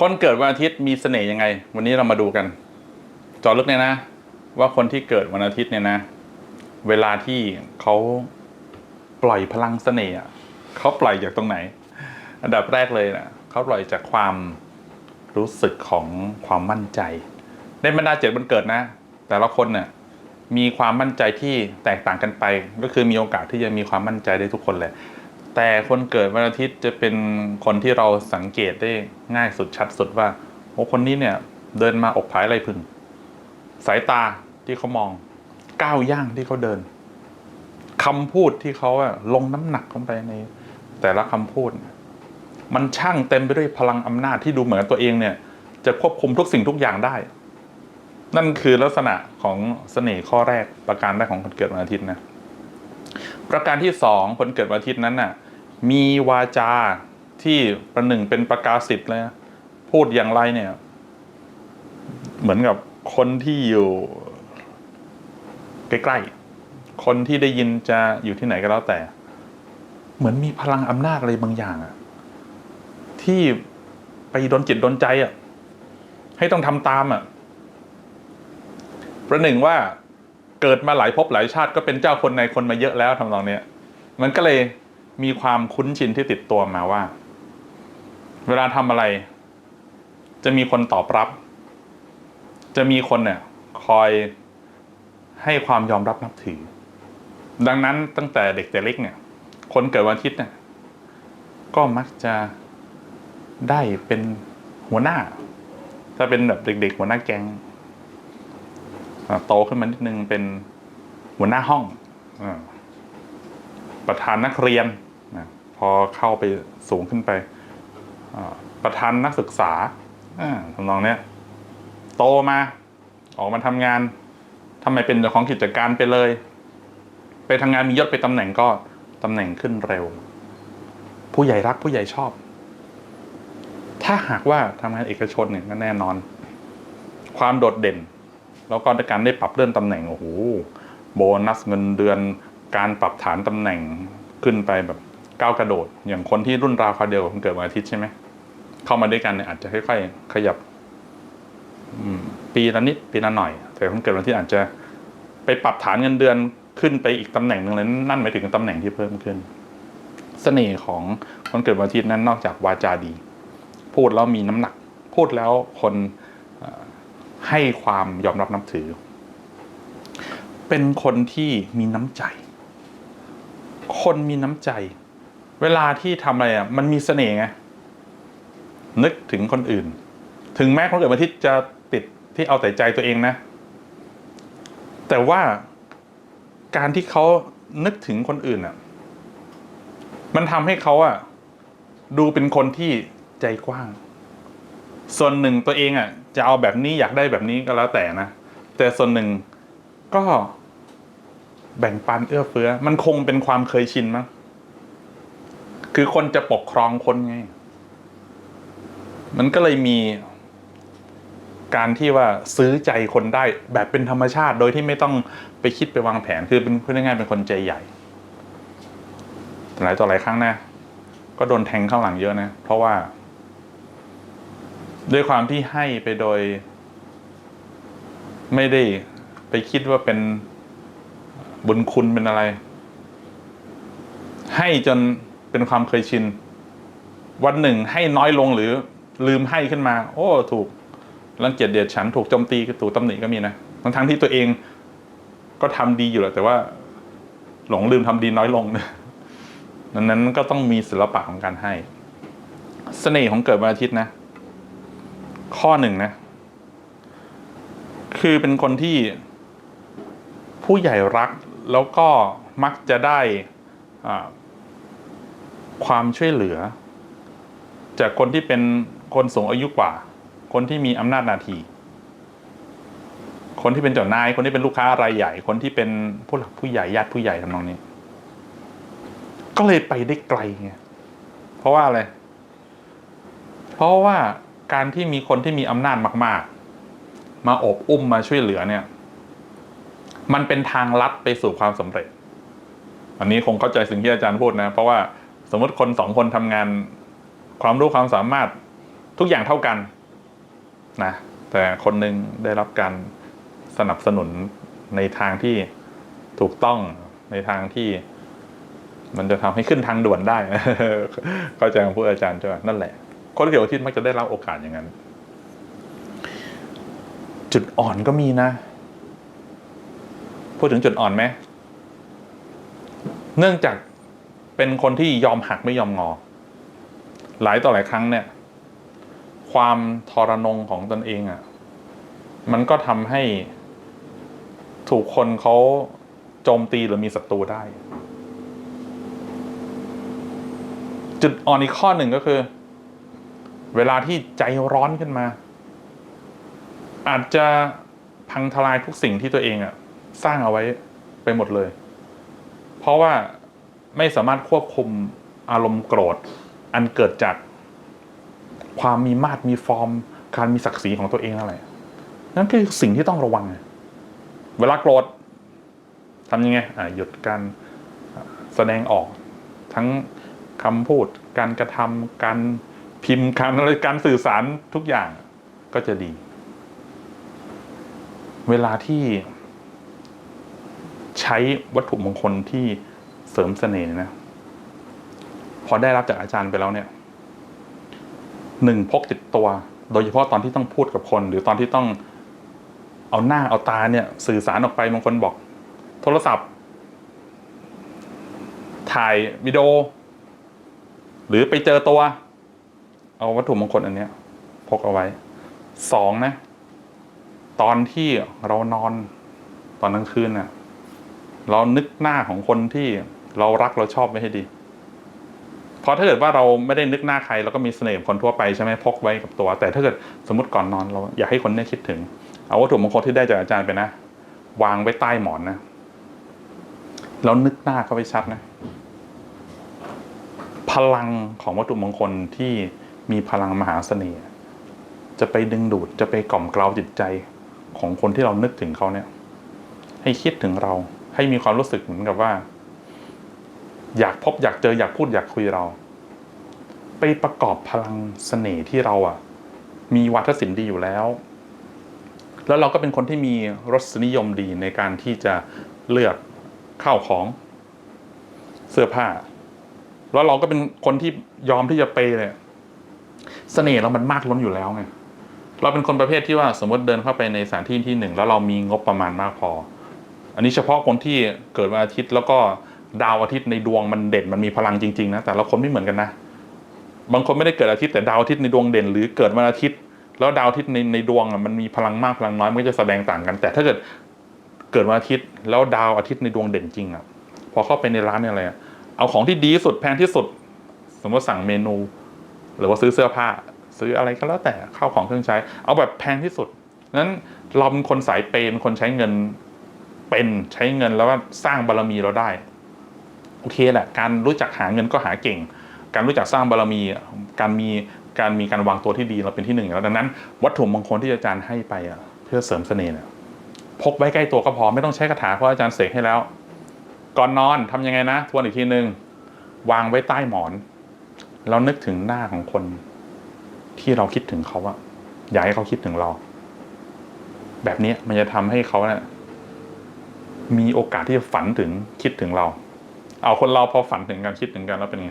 คนเกิดวันอาทิตย์มีเสน่ห์ยังไง วันนี้เรามาดูกันจอลึกเนี่ยนะ ว่าคนที่เกิดวันอาทิตย์เนี่ยนะ เวลาที่เขาปล่อยพลังเสน่ห์อะเขาปล่อยจากตรงไหน อันดับแรกเลยนะเขาปล่อยจากความรู้สึกของความมั่นใจ ในบรรดาเจ็ดวันเกิดนะ แต่ละคนเนี่ยมีความมั่นใจที่แตกต่างกันไป ก็คือมีโอกาสที่จะมีความมั่นใจได้ทุกคนเลย แต่คนเกิดวันอาทิตย์จะเป็นคนที่เราสังเกตได้ง่ายสุดชัดสุดว่าโอ้คนนี้เนี่ยเดินมาอกผายไรพึ่งสายตาที่เขามองก้าวย่างที่เขาเดินคำพูดที่เขาอะลงน้ำหนักลงไปใน แต่ละคำพูด มันช่างเต็มไปด้วยพลังอำนาจที่ดูเหมือนตัวเองเนี่ย จะควบคุมทุกสิ่งทุกอย่างได้ นั่นคือลักษณะของเสน่ห์ข้อแรกประการแรกของคนเกิดวันอาทิตย์นะประการที่สองคนเกิดวันอาทิตย์นั้นน่ะ มีวาจาที่ประหนึ่งเป็นประกาศสิทธิ์เลยนะพูดอย่างไรเนี่ย เหมือนกับคนที่อยู่ใกล้ๆ คนที่ได้ยินจะอยู่ที่ไหนก็แล้วแต่ เหมือนมีพลังอำนาจอะไรบางอย่างอะที่ไปโดนจิตโดนใจอะให้ต้องทำตามอะประหนึ่งว่าเกิดมาหลายภพหลายชาติก็เป็นเจ้าคนในคนมาเยอะแล้วทำนองเนี้ย มันก็เลย มีความคุ้นชินที่ติดตัวมาว่า เวลาทำอะไร จะมีคนตอบรับ จะมีคนเนี่ย คอยให้ความยอมรับนับถือ ดังนั้นตั้งแต่เด็กแต่เล็กเนี่ย คนเกิดวันอาทิตย์เนี่ย ก็มักจะได้เป็นหัวหน้า ถ้าเป็นแบบเด็ก ๆ หัวหน้าแก๊งโตขึ้นมานิดนึงเป็นหัวหน้าห้องอประธานนักเรียน อเข้าไปสูงขึ้นไปประธานนักศึกษาอ่าทำนองเนี้ยโตมาออกมาทำงานทำไมเป็นเจ้าของกิจการไปเลย ไปทำงานมียศไปตำแหน่งก็ตำแหน่งขึ้นเร็ว ผู้ใหญ่รักผู้ใหญ่ชอบ ถ้าหากว่าทำงานเอกชนเนี่ยก็แน่นอน ความโดดเด่น แล้วก็การได้ปรับเลื่อนตำแหน่งโอ้โหโบนัสเงินเดือน การปรับฐานตำแหน่งขึ้นไปแบบ ก้าวกระโดด อย่างคนที่รุ่นราวคราวเดียวกับคนเกิดวันอาทิตย์ใช่ไหมเข้ามาด้วยกันเนี่ยอาจจะค่อยๆขยับปีละนิดปีละหน่อย แต่คนเกิดวันอาที่อาจจะไปปรับฐานเงินเดือนขึ้นไปอีกตำแหน่งหนึ่งเลยนั่นหมายถึงตำแหน่งที่เพิ่มขึ้น เสน่ห์ของคนเกิดวันอาทิตย์นั้นนอกจากวาจาดี พูดแล้วมีน้ำหนัก พูดแล้วคนให้ความยอมรับนับถือ เป็นคนที่มีน้ำใจ คนมีน้ำใจ เวลาที่ทำอะไรอะมันมีเสน่ห์ไงนึกถึงคนอื่น ถึงแม้คนเกิดวันอาทิตย์จะติดที่เอาแต่ใจตัวเองนะ แต่ว่าการที่เขานึกถึงคนอื่นอะ มันทำให้เขาอะดูเป็นคนที่ใจกว้าง ส่วนหนึ่งตัวเองอะ จะเอาแบบนี้อยากได้แบบนี้ก็แล้วแต่นะแต่ส่วนหนึ่งก็แบ่งปันเอื้อเฟื้อ มันคงเป็นความเคยชินมั้ง คือคนจะปกครองคนไง มันก็เลยมี การที่ว่าซื้อใจคนได้แบบเป็นธรรมชาติโดยที่ไม่ต้องไปคิดไปวางแผน คือเป็นพูดง่ายๆเป็นคนใจใหญ่แต่หลายต่อหลายครั้งนะก็โดนแทงข้างหลังเยอะนะ เพราะว่า ด้วยความที่ให้ไปโดย ไม่ได้ไปคิดว่าเป็นบุญคุณเป็นอะไร ให้จน เป็นความเคยชิน วันหนึ่งให้น้อยลงหรือลืมให้ขึ้นมา โอ้ ถูกรังเกียจเดียดฉันถูกโจมตีถูกตำหนิก็มีนะทั้งทั้งที่ตัวเองก็ทำดีอยู่แหละแต่ว่า หลงลืมทำดีน้อยลงนะดังนั้นก็ต้องมีศิลปะของการให้เสน่ห์ของเกิดวันอาทิตย์นะ ข้อหนึ่งนะ คือเป็นคนที่ผู้ใหญ่รักแล้วก็มักจะได้อ่า ความช่วยเหลือ จากคนที่เป็นคนสูงอายุกว่า คนที่มีอำนาจหน้าที่คนที่เป็นเจ้านาย คนที่เป็นลูกค้ารายใหญ่ คนที่เป็นผู้หลักผู้ใหญ่ญาติผู้ใหญ่ทำนองนี้ ก็เลยไปได้ไกลไงเพราะว่าอะไร เพราะว่าการที่มีคนที่มีอำนาจมาก ๆ มาอบอุ้มมาช่วยเหลือเนี่ย มันเป็นทางลัดไปสู่ความสำเร็จ อันนี้คงเข้าใจสิ่งที่อาจารย์พูดนะ เพราะว่า สมมติคนสองคนทำงาน ความรู้ความสามารถทุกอย่างเท่ากันนะแต่คนหนึ่งได้รับการสนับสนุนในทางที่ถูกต้องในทางที่ มันจะทำให้ขึ้นทางด่วนได้เข้าใจคำพูดอาจารย์ใช่ไหมนั่นแหละ คนเกี่ยวกับทิศมักจะได้รับโอกาสอย่างนั้น จุดอ่อนก็มีนะพูดถึงจุดอ่อนไหมเนื่องจาก เป็นคนที่ยอมหักไม่ยอมงอ หลายต่อหลายครั้งเนี่ย ความทรนงของตนเองอะ่ะ มันก็ทำให้ถูกคนเขาโจมตีหรือมีศัตรูได้ จุดอ่อนอีกข้อหนึ่งก็คือ เวลาที่ใจร้อนขึ้นมา อาจจะพังทลายทุกสิ่งที่ตัวเองอะสร้างเอาไว้ไปหมดเลย เพราะว่า ไม่สามารถควบคุมอารมณ์โกรธ อันเกิดจากความมีมาตรมีฟอร์ม การมีศักดิ์ศรีของตัวเองนั่นแหละนั่นคือสิ่งที่ต้องระวัง เวลาโกรธทำยังไงหยุดการแสดงออกทั้งคำพูด การกระทำการพิมพ์การอะไรการสื่อสารทุกอย่างก็จะดี เวลาที่ใช้วัตถุมงคลที่ เสริมเสน่ห์นะ พอได้รับจากอาจารย์ไปแล้วเนี่ยหนึ่งพกติดตัว โดยเฉพาะตอนที่ต้องพูดกับคน หรือตอนที่ต้องเอาหน้าเอาตาเนี่ย สื่อสารออกไปบางคนบอก โทรศัพท์ ถ่ายวิดีโอ หรือไปเจอตัว เอาวัตถุมงคลอันเนี้ย พกเอาไว้สองนะ ตอนที่เรานอนตอนกลางคืนน่ะ เรานึกหน้าของคนที่เรารักเราชอบไม่ให้ดี เพราะถ้าเกิดว่าเราไม่ได้นึกหน้าใครเราก็มีเสน่ห์คนทั่วไปใช่ไหมพกไว้กับตัว แต่ถ้าเกิดสมมติก่อนนอนเราอยากให้คนเนี้คิดถึง เอาวัตถุมงคลที่ได้จากอาจารย์ไปนะวางไว้ใต้หมอนนะแล้วนึกหน้าเขาไว้ชัดนะ พลังของวัตถุมงคลที่มีพลังมหาเสน่ห์จะไปดึงดูดจะไปกล่อมเกลาจิตใจของคนที่เรานึกถึงเขาเนี่ย ให้คิดถึงเรา ให้มีความรู้สึกเหมือนกับว่า อยากพบอยากเจออยากพูดอยากคุยเรา ไปประกอบพลังเสน่ห์ที่เราอะ มีวัฒนศิลป์ดีอยู่แล้ว แล้วเราก็เป็นคนที่มีรสนิยมดีในการที่จะเลือกข้าวของเสื้อผ้า แล้วเราก็เป็นคนที่ยอมที่จะเปย์เลยเสน่ห์เรามันมากล้นอยู่แล้วไงเราเป็นคนประเภทที่ว่าสมมติเดินเข้าไปในสถานที่ที่หนึ่งแล้วเรามีงบประมาณมากพอ อันนี้เฉพาะคนที่เกิดวันอาทิตย์แล้วก็ดาวอาทิตย์ในดวงมันเด่นมันมีพลังจริงๆนะแต่ละคนไม่เหมือนกันนะ บางคนไม่ได้เกิดอาทิตย์แต่ดาวอาทิตย์ในดวงเด่น หรือเกิดวันอาทิตย์ แล้วดาวอาทิตย์ในในดวงมันมีพลังมากพลังน้อยมันก็จะแสดงต่างกัน แต่ถ้าเกิดเกิดวันอาทิตย์แล้วดาวอาทิตย์ในดวงเด่นจริงอะพอเข้าไปในร้านเนี่ยอะไรอะเอาของที่ดีสุดแพงที่สุด สมมติสั่งเมนู หรือว่าซื้อเสื้อผ้า ซื้ออะไรก็แล้วแต่ข้าวของเครื่องใช้ เอาแบบแพงที่สุดนั้นเราเป็นคนสายเปย์เป็นคนใช้เงิน เป็นใช้เงินแล้วว่าสร้างบารมีเราได้ โอเคแหละ การรู้จักหาเงินก็หาเก่ง การรู้จักสร้างบารมี การมีการมีการวางตัวที่ดีเราเป็นที่หนึ่งแล้วดังนั้น วัตถุมงคลที่อาจารย์ให้ไปอะเพื่อเสริมเสน่ห์เนี่ยพกไว้ใกล้ตัวก็พอไม่ต้องใช้คาถาเพราะอาจารย์เสกให้แล้ว ก่อนนอนทำยังไงนะทวนอีกทีหนึ่งวางไว้ใต้หมอน เรานึกถึงหน้าของคน ที่เราคิดถึงเขาอะอยากให้เขาคิดถึงเรา แบบนี้มันจะทำให้เขาเนะี่ย มีโอกาสที่จะฝันถึงคิดถึงเรา เอาคนเราพอฝันถึงกันคิดถึงกันแล้วเป็นไง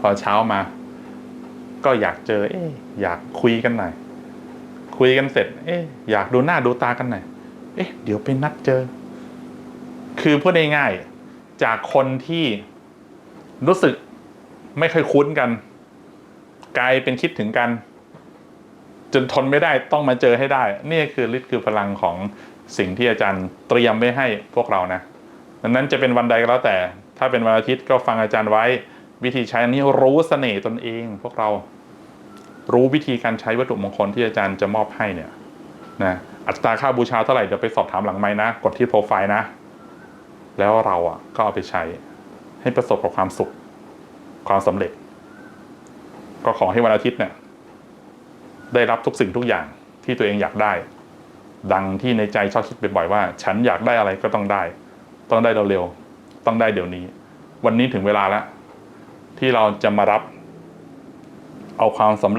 พอเช้ามา ก็อยากเจอ เอ๊ะอยากคุยกันหน่อยคุยกันเสร็จ เอ๊ะอยากดูหน้าดูตากันหน่อยเอ๊ะ เดี๋ยวไปนัดเจอ คือพูดง่ายๆจากคนที่รู้สึกไม่เคยคุ้นกัน กลายเป็นคิดถึงกัน จนทนไม่ได้ต้องมาเจอให้ได้ นี่คือฤทธิ์คือพลังของ สิ่งที่อาจารย์เตรียมไว้ให้พวกเรานะดังนั้นจะเป็นวันใดก็แล้วแต่ ถ้าเป็นวันอาทิตย์ก็ฟังอาจารย์ไว้ วิธีใช้อันนี้รู้เสน่ห์ตนเอง พวกเรารู้วิธีการใช้วัตถุมงคลที่อาจารย์จะมอบให้เนี่ยนะอัตราค่าบูชาเท่าไหร่เดี๋ยวไปสอบถามหลังไม้นะ กดที่โปรไฟล์นะ แล้วเราอะก็เอาไปใช้ให้ประสบกับความสุข ความสำเร็จ ก็ขอให้วันอาทิตย์เนี่ยได้รับทุกสิ่งทุกอย่างที่ตัวเองอยากได้ ดังที่ในใจชอบคิดบ่อยๆว่า ฉันอยากได้อะไรก็ต้องได้ ต้องได้เร็วๆต้องได้เดี๋ยวนี้ วันนี้ถึงเวลาแล้ว ที่เราจะมารับ เอาความสำเร็จ